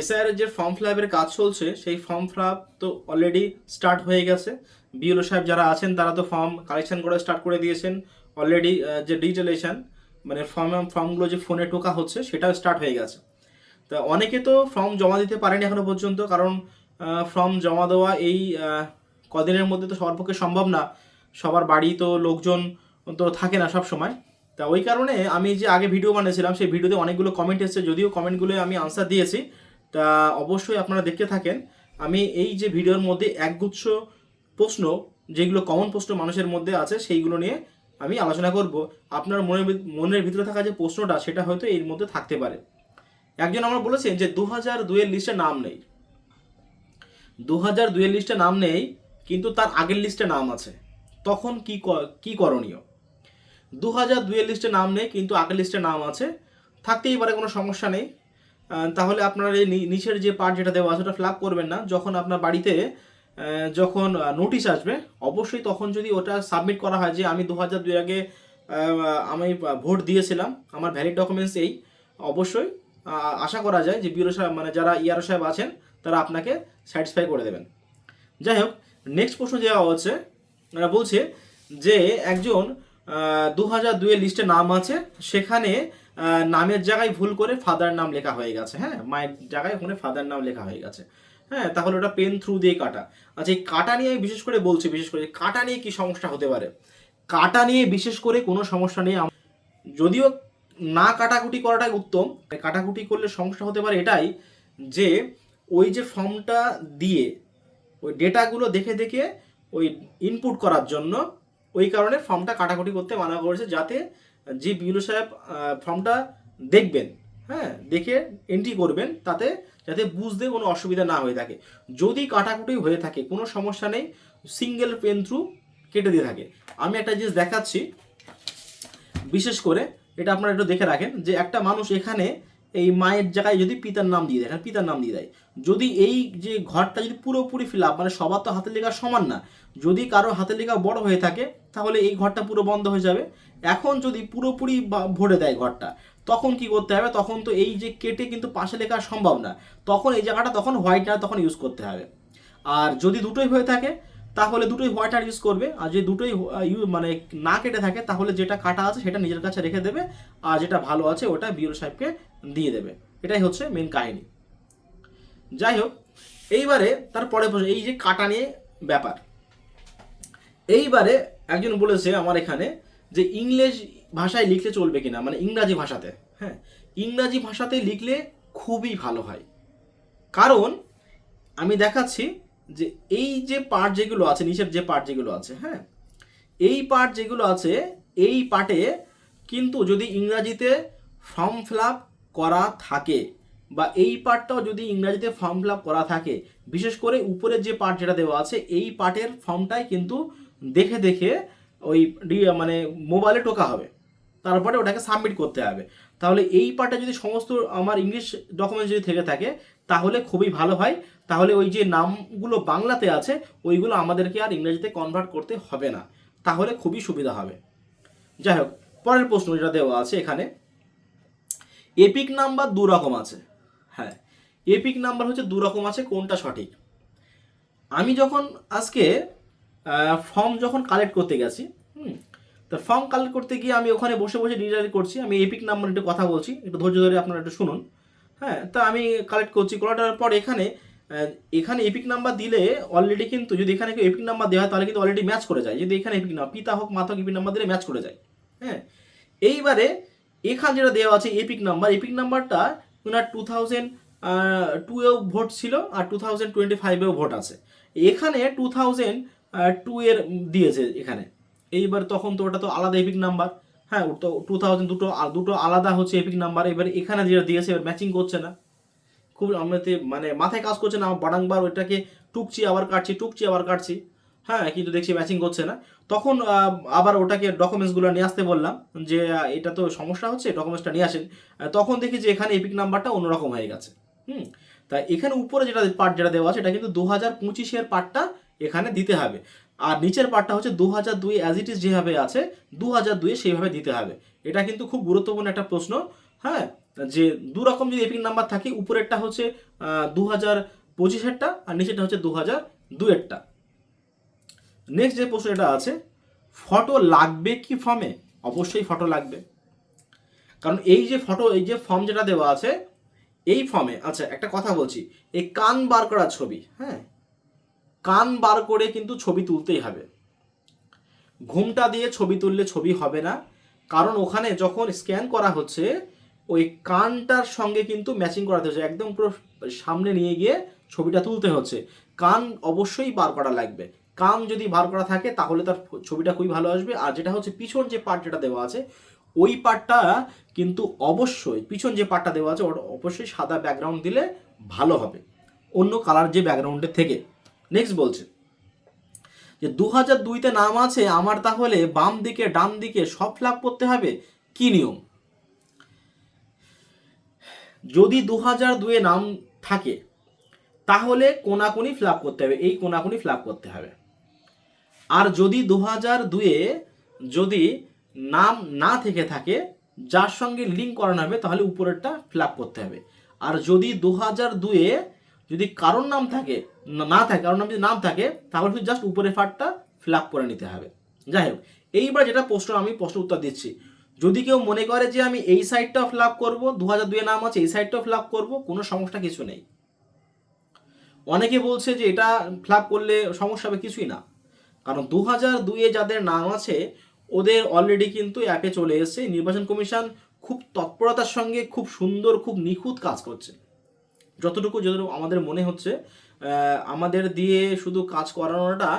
SIR যে form fill কাজ চলছে, সেই ফর্ম ফিল তো অলরেডি স্টার্ট হয়ে গেছে। বিএলও সাহেব যারা আছেন, তারা তো ফর্ম কালেকশন করে স্টার্ট করে দিয়েছেন অলরেডি যে ডিজিটালাইজেশন মানে ফর্ম ফর্মগুলো যে ফোনে টোকা হচ্ছে, সেটাও স্টার্ট হয়ে গেছে। তা অনেকে তো ফর্ম জমা দিতে পারেনি এখনও পর্যন্ত, কারণ ফর্ম জমা দেওয়া এই কদিনের মধ্যে তো সবার পক্ষে সম্ভব না। সবার বাড়ি তো লোকজন তো থাকে না সব সময়। তা ওই কারণে আমি যে আগে ভিডিও বানিয়েছিলাম, সেই ভিডিওতে অনেকগুলো কমেন্ট এসেছে, যদিও কমেন্টগুলো আমি আনসার দিয়েছি তা অবশ্যই আপনারা দেখতে থাকেন। আমি এই যে ভিডিওর মধ্যে একগুচ্ছ প্রশ্ন, যেগুলো কমন প্রশ্ন মানুষের মধ্যে আছে, সেইগুলো নিয়ে আমি আলোচনা করব। আপনার মনের মনের ভিতরে থাকা যে প্রশ্নটা, সেটা হয়তো এর মধ্যে থাকতে পারে। একজন আমরা বলেছেন যে দু হাজার দুয়ের লিস্টে নাম নেই। দু হাজার দুয়ের লিস্টে নাম নেই, কিন্তু তার আগের লিস্টে নাম আছে। তখন কি ক- করণীয়? দু হাজার দুয়ের লিস্টে নাম নেই, কিন্তু আগের লিস্টে নাম আছে। থাকতেই পারে, কোনো সমস্যা নেই। তাহলে আপনার এই নিচের যে পার্ট যেটা দেওয়া আছে, ওটা ফ্ল্যাপ করবেন না। যখন আপনার বাড়িতে যখন নোটিশ আসবে, অবশ্যই তখন যদি ওটা সাবমিট করা হয় যে আমি দু হাজার দুই আগে আমি ভোট দিয়েছিলাম, আমার ভ্যালিড ডকুমেন্টস এই, অবশ্যই আশা করা যায় যে বিরো সাহেব মানে যারা ইয়ারো সাহেব আছেন, তারা আপনাকে স্যাটিসফাই করে দেবেন। যাই হোক নেক্সট প্রশ্ন দেওয়া হচ্ছে বলছে যে একজন দু হাজার দুয়ের লিস্টে নাম আছে, সেখানে নামের জায়গায় ভুল করে ফাদার নাম লেখা হয়ে গেছে হ্যাঁ? মায়ের জায়গায় ওখানে ফাদার নাম লেখা হয়ে গেছে হ্যাঁ? তাহলে ওটা পেন থ্রু দিয়ে কাটা। আচ্ছা এই কাটা নিয়ে আমি বিশেষ করে বলছি, বিশেষ করে কাটা নিয়ে কি সমস্যা হতে পারে? কাটা নিয়ে বিশেষ করে কোনো সমস্যা নেই। যদিও না কাটাকুটি করাটাই উত্তম কাটাকুটি করলে সমস্যা হতে পারে এটাই যে, ওই যে ফর্মটা দিয়ে, ওই ডেটাগুলো দেখে দেখে ওই ইনপুট করার জন্য ওই কারণে ফর্মটা কাটাকুটি করতে মানা করেছে, যাতে যে বিউলো সাহেব ফর্মটা দেখবেন হ্যাঁ দেখে এন্ট্রি করবেন, তাতে যাতে বুঝতে কোনো অসুবিধা না হয়ে থাকে। যদি কাটাকুটি হয়ে থাকে, কোনো সমস্যা নেই সিঙ্গেল পেন থ্রু কেটে দিয়ে থাকে। আমি একটা জিনিস দেখাচ্ছি, বিশেষ করে এটা আপনারা একটু দেখে রাখেন যে একটা মানুষ এখানে এই মায়ের জায়গায় যদি পিতার নাম দিয়ে দেয় এখানে পিতার নাম দিয়ে দেয়। যদি এই যে ঘরটা যদি পুরোপুরি ফিল আপ মানে সবার তো হাতের লেখা সমান না, যদি কারও হাতের লেখা বড় হয়ে থাকে, তাহলে এই ঘরটা পুরো বন্ধ হয়ে যাবে। এখন যদি পুরোপুরি ভরে দেয় ঘরটা, তখন কি করতে হবে? তখন তো এই যে কেটে কিন্তু পাশে লেখা সম্ভব না। তখন এই জায়গাটা তখন হোয়াইটনার তখন ইউজ করতে হবে। আর যদি দুটোই হয়ে থাকে তাহলে দুটোই হোয়াইটনার ইউজ করবে। আর যদি দুটোই মানে না কেটে থাকে তাহলে যেটা কাটা আছে সেটা নিজের কাছে রেখে দেবে। আর যেটা ভালো আছে ওটা বিউরো সাহেবকে দিয়ে দেবে। এটাই হচ্ছে মেন কাহিনী। যাই হোক এইবারে তারপরে প্রশ্ন, এই যে কাটা নিয়ে ব্যাপার। এইবারে একজন বলেছে আমার এখানে যে ইংলিশ ভাষায় লিখলে চলবে কিনা মানে ইংরাজি ভাষাতে হ্যাঁ? ইংরাজি ভাষাতে লিখলে খুবই ভালো হয়। কারণ আমি দেখাচ্ছি যে এই যে পার্ট যেগুলো আছে, নিচের যে পার্ট যেগুলো আছে হ্যাঁ? এই পার্ট যেগুলো আছে, এই পার্টে কিন্তু যদি ইংরাজিতে ফর্ম ফিল আপ করা থাকে বা এই পার্টটাও যদি ইংরাজিতে ফর্ম ফিল আপ করা থাকে, বিশেষ করে উপরের যে পার্ট যেটা দেওয়া আছে, এই পার্টের ফর্মটাই কিন্তু দেখে দেখে ওই মানে মোবাইলে টোকা হবে। তারপরে ওটাকে সাবমিট করতে হবে। তাহলে এই পার্টে যদি সমস্ত আমার ইংলিশ ডকুমেন্টস যদি থেকে থাকে তাহলে খুবই ভালো হয়। তাহলে ওই যে নামগুলো বাংলাতে আছে, ওইগুলো আমাদেরকে আর ইংরেজিতে কনভার্ট করতে হবে না। তাহলে খুবই সুবিধা হবে। যাই হোক, পরের প্রশ্ন যেটা দেওয়া আছে এখানে, এপিক নাম্বার দু রকম আছে। হ্যাঁ এপিক নাম্বার হচ্ছে দু রকম আছে, কোনটা সঠিক? আমি যখন আজকে ফর্ম যখন কালেক্ট করতে গেছি, হুম, তো ফর্ম কালেক্ট করতে গিয়ে আমি ওখানে বসে বসে ডিজিটালি করছি। আমি এপিক নাম্বার একটু কথা বলছি, একটু ধৈর্য ধরে আপনারা একটু শুনুন। হ্যাঁ তা আমি কালেক্ট করছি। করাটার পর এখানে এখানে এপিক নাম্বার দিলে অলরেডি কিন্তু যদি এখানে কেউ এপিক নাম্বার দেওয়া হয়, তাহলে কিন্তু অলরেডি ম্যাচ করে যায়। যদি এখানে এপিক নাম্বার পিতা হোক মাতা হোক এপিক নাম্বার দিলে ম্যাচ করে যায়। হ্যাঁ এইবারে এখানে যেটা দেওয়া আছে এপিক নাম্বার এপিক নাম্বারটা ওনার টু থাউজেন্ড টুয়েও ভোট ছিল আর টু থাউজেন্ড টোয়েন্টি ফাইভেও ভোট আছে। এখানে টু থাউজেন্ড টু এর দিয়েছে এখানে। এইবার তখন তো ওটা তো আলাদা এপিক নাম্বার হ্যাঁ তো টু থাউজেন্ড দুটো দুটো আলাদা হচ্ছে এপিক নাম্বার এবার এখানে যেটা দিয়েছে, এবার ম্যাচিং করছে না। খুব আমাতে মানে মাথায় কাজ করছে না, বারাংবার ওইটাকে টুকছি, আবার কাটছি, টুকছি, আবার কাটছি। হ্যাঁ কিন্তু দেখছি ম্যাচিং করছে না। তখন আবার ওটাকে ডকুমেন্টসগুলো নিয়ে আসতে বললাম, যে এটা তো সমস্যা হচ্ছে ডকুমেন্টসটা নিয়ে আসেন। তখন দেখি যে, এখানে এপিক নাম্বারটা অন্যরকম হয়ে গেছে। হুম, তা এখানে উপরে যেটা পার্ট যেটা দেওয়া আছে, এটা কিন্তু দু হাজার পঁচিশের পার্টটা এখানে দিতে হবে। আর নিচের পার্টটা হচ্ছে দু হাজার দুই অ্যাজ ইট ইজ যেভাবে আছে দু হাজার দুয়ে সেইভাবে দিতে হবে। এটা কিন্তু খুব গুরুত্বপূর্ণ একটা প্রশ্ন হ্যাঁ? যে দু রকম যদি এপিক নাম্বার থাকে, উপরেরটা হচ্ছে দু হাজার পঁচিশেরটা আর নিচেরটা হচ্ছে দু হাজার দুয়েরটা নেক্সট যে প্রশ্ন এটা আছে ফটো লাগবে কি ফর্মে অবশ্যই ফটো লাগবে। কারণ এই যে ফটো এই যে ফর্ম যেটা দেওয়া আছে, এই ফর্মে আচ্ছা একটা কথা বলছি, এই কান বার করা ছবি হ্যাঁ? কান বার করে কিন্তু ছবি তুলতেই হবে। ঘুমটা দিয়ে ছবি তুললে ছবি হবে না। কারণ ওখানে যখন স্ক্যান করা হচ্ছে, ওই কানটার সঙ্গে কিন্তু ম্যাচিং করাতে হচ্ছে। একদম পুরো সামনে নিয়ে গিয়ে ছবিটা তুলতে হচ্ছে। কান অবশ্যই বার করা লাগবে। কান যদি বার করা থাকে, তাহলে তার ছবিটা খুবই ভালো আসবে। আর যেটা হচ্ছে, পিছন যে পার্ট যেটা দেওয়া আছে, ওই পার্টটা কিন্তু অবশ্যই, পিছন যে পার্টটা দেওয়া আছে, ওটা অবশ্যই সাদা ব্যাকগ্রাউন্ড দিলে ভালো হবে। অন্য কালার যে ব্যাকগ্রাউন্ডের থেকে। নেক্সট বলছে, যে দু হাজার দুইতে নাম আছে, আমার তাহলে বাম দিকে, ডান দিকে সব ফ্ল্যাগ করতে হবে, কি নিয়ম? যদি দু হাজার দুয়ে নাম থাকে, তাহলে কোনাকুনি ফ্ল্যাপ করতে হবে, এই কোনাকুনি ফ্ল্যাপ করতে হবে। আর যদি দু হাজার দুয়ে যদি নাম না থেকে থাকে, যার সঙ্গে লিঙ্ক করানো হবে, তাহলে উপরেরটা ফ্ল্যাপ করতে হবে। আর যদি দু হাজার দুয়ে যদি কারোর নাম থাকে, না- থাকে, কারোর নাম যদি নাম থাকে, তাহলে শুধু জাস্ট উপরের ফাটটা ফ্ল্যাপ করে নিতে হবে। যাই হোক, এইবার যেটা প্রশ্ন, আমি প্রশ্ন উত্তর দিচ্ছি। যদি কেউ মনে করে যে আমি এই সাইডটাও ফ্ল্যাপ করব দু হাজার দুয়ে নাম আছে, এই সাইডটাও ফ্ল্যাপ করব, কোনো সমস্যা কিছু নেই। অনেকে বলছে যে এটা ফ্ল্যাপ করলে সমস্যা হবে, কিছুই না। কারণ দু হাজার দুইয়ে যাদের নাম আছে, ওদের অলরেডি কিন্তু অ্যাপে চলে এসেছে, নির্বাচন কমিশন খুব তৎপরতার সঙ্গে খুব সুন্দর, খুব নিখুঁত কাজ করছে। যতটুকু যতটুকু আমাদের মনে হচ্ছে আমাদের দিয়ে শুধু কাজ করানোটা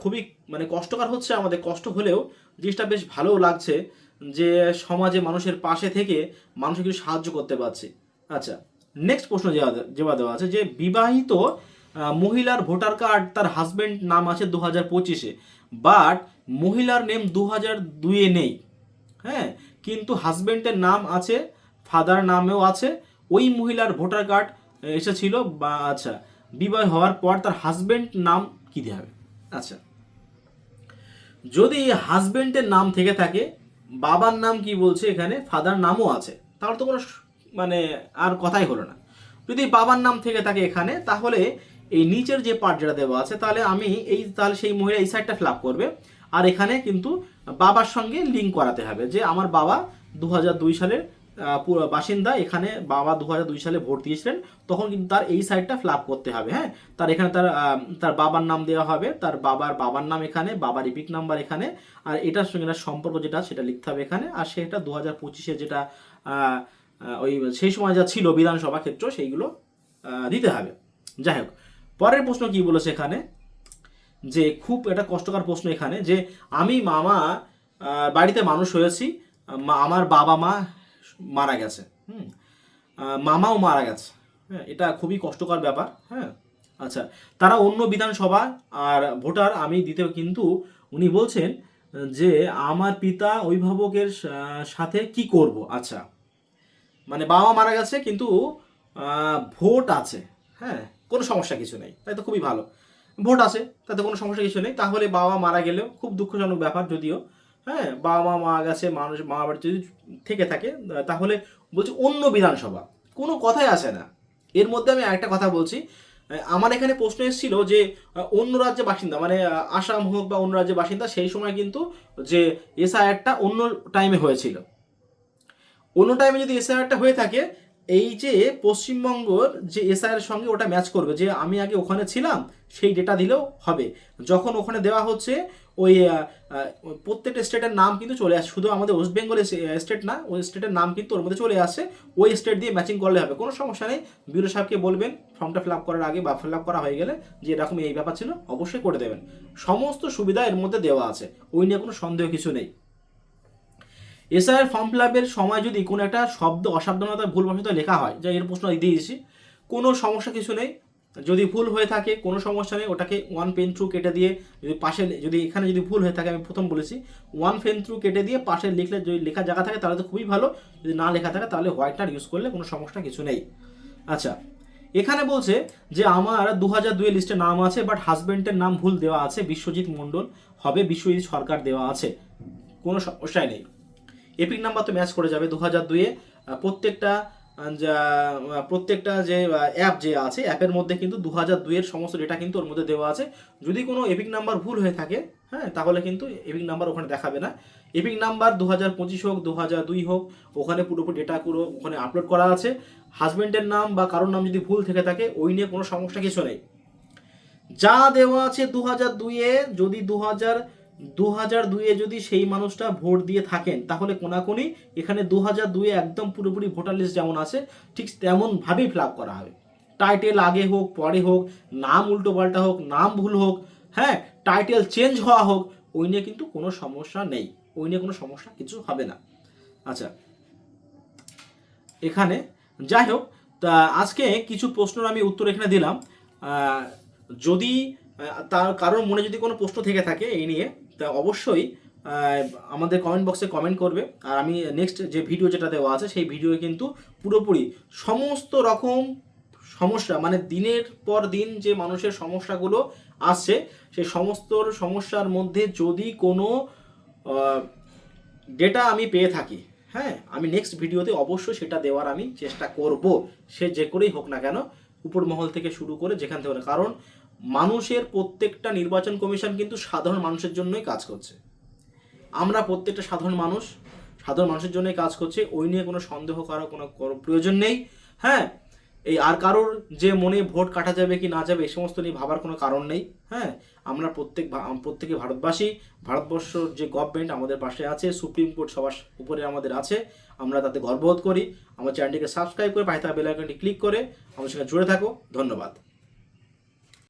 খুবই মানে কষ্টকর হচ্ছে আমাদের। কষ্ট হলেও জিনিসটা বেশ ভালোও লাগছে যে সমাজে মানুষের পাশে থেকে মানুষকে কিছু সাহায্য করতে পারছি। আচ্ছা নেক্সট প্রশ্ন যেটা দেওয়া আছে যে বিবাহিত মহিলার ভোটার কার্ড তার হাজবেন্ড নাম আছে দু হাজার পঁচিশে বাট মহিলার নেম দু হাজার দুইয়ে নেই। হ্যাঁ কিন্তু হাজবেন্ডের নাম আছে ফাদার নামেও আছে ওই মহিলার ভোটার কার্ড এসেছিল, বা আচ্ছা বিবাহ হওয়ার পর তার হাজবেন্ড নাম কি দিয়ে হবে? আচ্ছা যদি হাজবেন্ডের নাম থেকে থাকে, বাবার নাম কি বলছে এখানে? ফাদার নামও আছে। তাহলে তো কোনো মানে আর কথাই হলো না। যদি বাবার নাম থেকে থাকে এখানে, তাহলে এই নিচের যে পার্ট যেটা দেওয়া আছে, তাহলে আমি এই, তাহলে সেই মহিলা এই সাইডটা ফিল করবে। আর এখানে কিন্তু বাবার সঙ্গে লিঙ্ক করাতে হবে যে আমার বাবা দু সালের বাসিন্দা এখানে বাবা দু দুই সালে ভোট দিয়েছিলেন, তখন কিন্তু তার এই সাইডটা ফ্ল্যাপ করতে হবে হ্যাঁ? তার এখানে তার তার বাবার নাম দেওয়া হবে, তার বাবার বাবার নাম এখানে, বাবার ইপিক নাম্বার এখানে, আর এটার সঙ্গে সম্পর্ক যেটা, সেটা লিখতে হবে এখানে, আর সেটা দু হাজার পঁচিশে যেটা ওই সেই সময় যা ছিল বিধানসভা ক্ষেত্র, সেইগুলো দিতে হবে। যাই হোক, পরের প্রশ্ন কি বলেছে এখানে? যে খুব একটা কষ্টকর প্রশ্ন এখানে, যে আমি মামা বাড়িতে মানুষ হয়েছি আমার বাবা মা মারা গেছে। হুম। মামাও মারা গেছে। হ্যাঁ এটা খুবই কষ্টকর ব্যাপার। হ্যাঁ। আচ্ছা তারা অন্য বিধানসভা আর ভোটার, আমি দিতেও কিন্তু উনি বলছেন যে আমার পিতা অভিভাবকের সাথে কি করব? আচ্ছা মানে বাবা মারা গেছে, কিন্তু ভোট আছে। হ্যাঁ কোনো সমস্যা কিছু নেই, তাই তো খুবই ভালো। ভোট আছে, তাতে কোনো সমস্যা কিছু নেই। তাহলে বাবা মারা গেলেও খুব দুঃখজনক ব্যাপার, যদিও। হ্যাঁ বাবা মা মারা গেছে, মানুষ মা বাড়ি যদি থেকে থাকে, তাহলে বলছি অন্য বিধানসভা। কোনো কথাই আসে না। এর মধ্যে আমি আরেকটা কথা বলছি। আমার এখানে প্রশ্ন এসেছিল যে, অন্য রাজ্যের বাসিন্দা মানে আসাম হোক বা অন্য রাজ্যের বাসিন্দা, সেই সময় কিন্তু যে এসআইআরটা অন্য টাইমে হয়েছিল। অন্য টাইমে যদি এসআইআরটা হয়ে থাকে এই যে পশ্চিমবঙ্গর যে এসআইআর সঙ্গে ওটা ম্যাচ করবে, যে আমি আগে ওখানে ছিলাম, সেই ডেটা দিলেও হবে। যখন ওখানে দেওয়া হচ্ছে, ওই প্রত্যেকটা স্টেটের নাম কিন্তু চলে আসে। শুধু আমাদের ওয়েস্ট বেঙ্গল স্টেট না, ওই স্টেটের নাম কিন্তু ওর মধ্যে চলে আসে। ওই স্টেট দিয়ে ম্যাচিং করলে হবে। কোনো সমস্যা নেই। বিউরো সাহেবকে বলবেন ফর্মটা ফিল আপ করার আগে বা ফিল আপ করা হয়ে গেলে যে এরকম এই ব্যাপার ছিল, অবশ্যই করে দেবেন। সমস্ত সুবিধা এর মধ্যে দেওয়া আছে। ওই নিয়ে কোনো সন্দেহ কিছু নেই। এসআইয়ের ফর্ম ফিল আপের সময় যদি কোনো একটা শব্দ অসাবধানতা, ভুলবশত লেখা হয় যা এর প্রশ্ন দিয়েছি, কোনো সমস্যা কিছু নেই। যদি ভুল হয়ে থাকে, কোনো সমস্যা নেই, ওটাকে ওয়ান পেন থ্রু কেটে দিয়ে যদি পাশে যদি এখানে যদি ভুল হয়ে থাকে, আমি প্রথম বলেছি ওয়ান পেন থ্রু কেটে দিয়ে পাশে লিখলে যদি লেখা জায়গা থাকে, তাহলে তো খুবই ভালো। যদি না লেখা থাকে, তাহলে হোয়াইটনার ইউজ করলে কোনো সমস্যা কিছু নেই। আচ্ছা এখানে বলছে যে আমার দু হাজার দুই লিস্টে নাম আছে বাট হাজবেন্ডের নাম ভুল দেওয়া আছে, বিশ্বজিৎ মণ্ডল হবে, বিশ্বজিৎ সরকার দেওয়া আছে। কোনো সমস্যাই নেই। এপিক নাম্বার তো ম্যাচ করে যাবে দু হাজার দুয়ে প্রত্যেকটা প্রত্যেকটা যে অ্যাপ যে আছে অ্যাপের মধ্যে কিন্তু দু হাজার দুইয়ের সমস্ত ডেটা কিন্তু ওর মধ্যে দেওয়া আছে। যদি কোনো এপিক নাম্বার ভুল হয়ে থাকে হ্যাঁ তাহলে কিন্তু এপিক নাম্বার ওখানে দেখাবে না। এপিক নাম্বার দু হাজার পঁচিশ হোক দু হাজার দুই হোক, ওখানে পুরোপুরি ডেটা পুরো ওখানে আপলোড করা আছে। হাজবেন্ডের নাম বা কারোর নাম যদি ভুল থেকে থাকে, ওই নিয়ে কোনো সমস্যা কিছু নেই। যা দেওয়া আছে দু হাজার দুইয়ে, যদি দু হাজার দু হাজার দুইয়ে যদি সেই মানুষটা ভোট দিয়ে থাকেন, তাহলে কোনাকুনি এখানে দু হাজার দুইয়ে একদম পুরোপুরি ভোটার লিস্ট যেমন আছে, ঠিক তেমনভাবেই ফিল করা হবে। টাইটেল আগে হোক, পরে হোক, নাম উল্টো পাল্টা হোক, নাম ভুল হোক হ্যাঁ টাইটেল চেঞ্জ হওয়া হোক, ওই নিয়ে কিন্তু কোনো সমস্যা নেই। ওই নিয়ে কোনো সমস্যা কিছু হবে না। আচ্ছা এখানে যাই হোক, তা আজকে কিছু প্রশ্নের আমি উত্তর এখানে দিলাম। যদি তার কারোর মনে যদি কোনো প্রশ্ন থেকে থাকে এই নিয়ে তা অবশ্যই আমাদের কমেন্ট বক্সে কমেন্ট করবে। আর আমি নেক্সট যে ভিডিও যেটা দেওয়া আছে, সেই ভিডিওয়ে কিন্তু পুরোপুরি সমস্ত রকম সমস্যা মানে দিনের পর দিন যে মানুষের সমস্যাগুলো আসছে, সেই সমস্ত সমস্যার মধ্যে যদি কোনো ডেটা আমি পেয়ে থাকি হ্যাঁ আমি নেক্সট ভিডিওতে অবশ্যই সেটা দেওয়ার আমি চেষ্টা করব, সে যে করেই হোক না কেন উপর মহল থেকে শুরু করে যেখান থেকে কারণ মানুষের প্রত্যেকটা নির্বাচন কমিশন কিন্তু সাধারণ মানুষের জন্যই কাজ করছে। আমরা প্রত্যেকটা সাধারণ মানুষ, সাধারণ মানুষের জন্যই কাজ করছে, ওই নিয়ে কোনো সন্দেহ করার কোনো প্রয়োজন নেই। হ্যাঁ এই আর কারোর যে মনে ভোট কাটা যাবে কি না যাবে এই সমস্ত নিয়ে ভাবার কোনো কারণ নেই। হ্যাঁ আমরা প্রত্যেক প্রত্যেকে ভারতবাসী ভারতবর্ষর যে গভর্নমেন্ট আমাদের পাশে আছে, সুপ্রিম কোর্ট সবার উপরে আমাদের আছে, আমরা তাতে গর্ববোধ করি। আমার চ্যানেলটিকে সাবস্ক্রাইব করে পাশে থাকা বেল ক্লিক করে আমার সঙ্গে জুড়ে থাকো। ধন্যবাদ।